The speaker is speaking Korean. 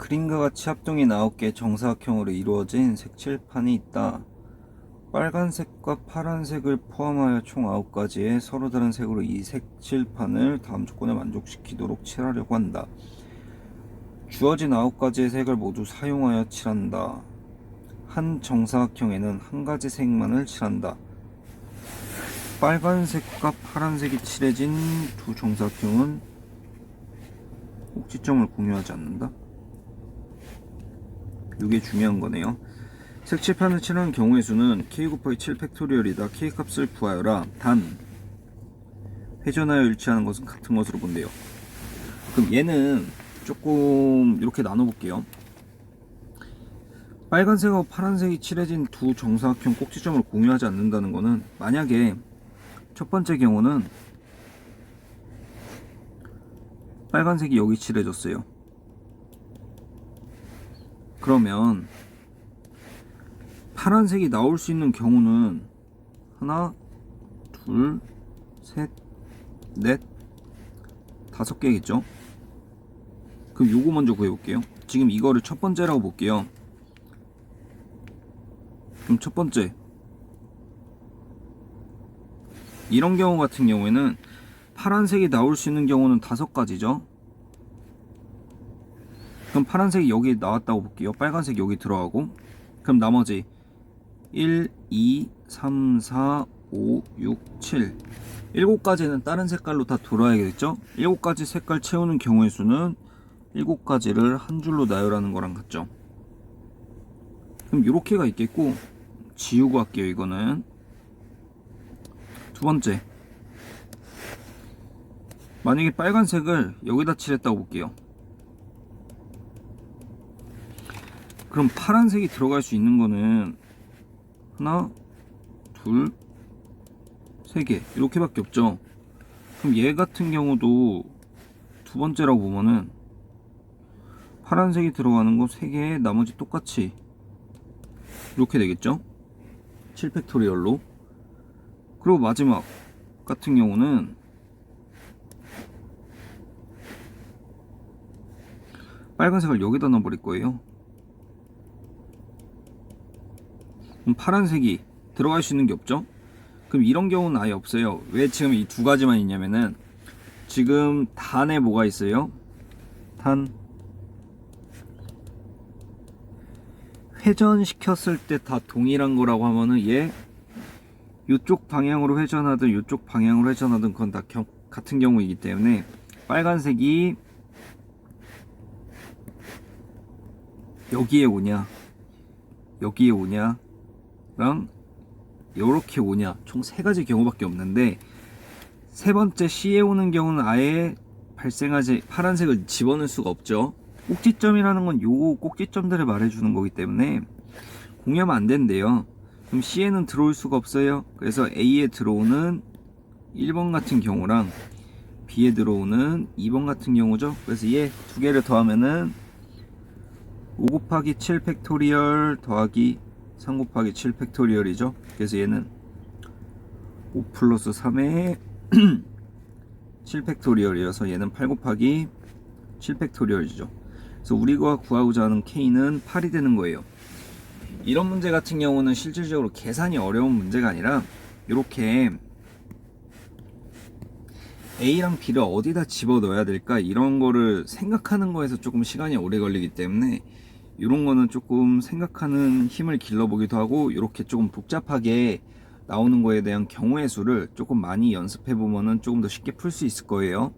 그림과 같이 합동이 9개 정사각형으로 이루어진 색칠판이 있다. 빨간색과 파란색을 포함하여 총 9가지의 서로 다른 색으로 이 색칠판을 다음 조건에 만족시키도록 칠하려고 한다. 주어진 9가지의 색을 모두 사용하여 칠한다. 한 정사각형에는 한 가지 색만을 칠한다. 빨간색과 파란색이 칠해진 두 정사각형은 꼭지점을 공유하지 않는다. 이게 중요한 거네요. 색칠판을 칠하는 경우의 수는 k 곱하기 7 팩토리얼이다. k 값을 구하여라. 단 회전하여 일치하는 것은 같은 것으로 본대요. 그럼 얘는 조금 이렇게 나눠볼게요. 빨간색하고 파란색이 칠해진 두 정사각형 꼭지점을 공유하지 않는다는 것은 만약에 첫 번째 경우는 빨간색이 여기 칠해졌어요. 그러면 파란색이 나올 수 있는 경우는 하나, 둘, 셋, 넷, 다섯 개겠죠? 그럼 요거 먼저 구해볼게요. 지금 이거를 첫 번째라고 볼게요. 그럼 첫 번째. 이런 경우 같은 경우에는 파란색이 나올 수 있는 경우는 다섯 가지죠. 그럼 파란색이 여기 나왔다고 볼게요. 빨간색 여기 들어가고. 그럼 나머지 1, 2, 3, 4, 5, 6, 7. 7가지는 다른 색깔로 다 돌아야겠죠? 7가지 색깔 채우는 경우의 수는 7가지를 한 줄로 나열하는 거랑 같죠? 그럼 이렇게가 있겠고, 지우고 할게요, 이거는. 두 번째. 만약에 빨간색을 여기다 칠했다고 볼게요. 그럼 파란색이 들어갈 수 있는 거는 하나, 둘, 세 개. 이렇게밖에 없죠. 그럼 얘 같은 경우도 두 번째라고 보면은 파란색이 들어가는 거 세 개에 나머지 똑같이 이렇게 되겠죠? 7팩토리얼로. 그리고 마지막 같은 경우는 빨간색을 여기다 넣어버릴 거예요. 그럼 파란색이 들어갈 수 있는 게 없죠? 그럼 이런 경우는 아예 없어요. 왜 지금 이 두 가지만 있냐면은 지금 단에 뭐가 있어요? 단 회전시켰을 때 다 동일한 거라고 하면은 얘 이쪽 방향으로 회전하든 이쪽 방향으로 회전하든 그건 다 겨- 같은 경우이기 때문에 빨간색이 여기에 오냐 여기에 오냐 랑 요렇게 오냐? 총 세 가지 경우밖에 없는데 세 번째 C에 오는 경우는 아예 발생하지 파란색을 집어넣을 수가 없죠. 꼭지점이라는 건 요 꼭지점들을 말해주는 거기 때문에 공유하면 안 된대요. 그럼 C에는 들어올 수가 없어요. 그래서 A에 들어오는 1번 같은 경우랑 B에 들어오는 2번 같은 경우죠. 그래서 얘 두 개를 더하면은 5 곱하기 7 팩토리얼 더하기 3 곱하기 7 팩토리얼이죠. 그래서 얘는 5 플러스 3의 7 팩토리얼이어서 얘는 8 곱하기 7 팩토리얼이죠. 그래서 우리가 구하고자 하는 k는 8이 되는 거예요. 이런 문제 같은 경우는 실질적으로 계산이 어려운 문제가 아니라 이렇게 A랑 B를 어디다 집어 넣어야 될까 이런 거를 생각하는 거에서 조금 시간이 오래 걸리기 때문에 이런 거는 조금 생각하는 힘을 길러보기도 하고 이렇게 조금 복잡하게 나오는 거에 대한 경우의 수를 조금 많이 연습해 보면은 조금 더 쉽게 풀 수 있을 거예요.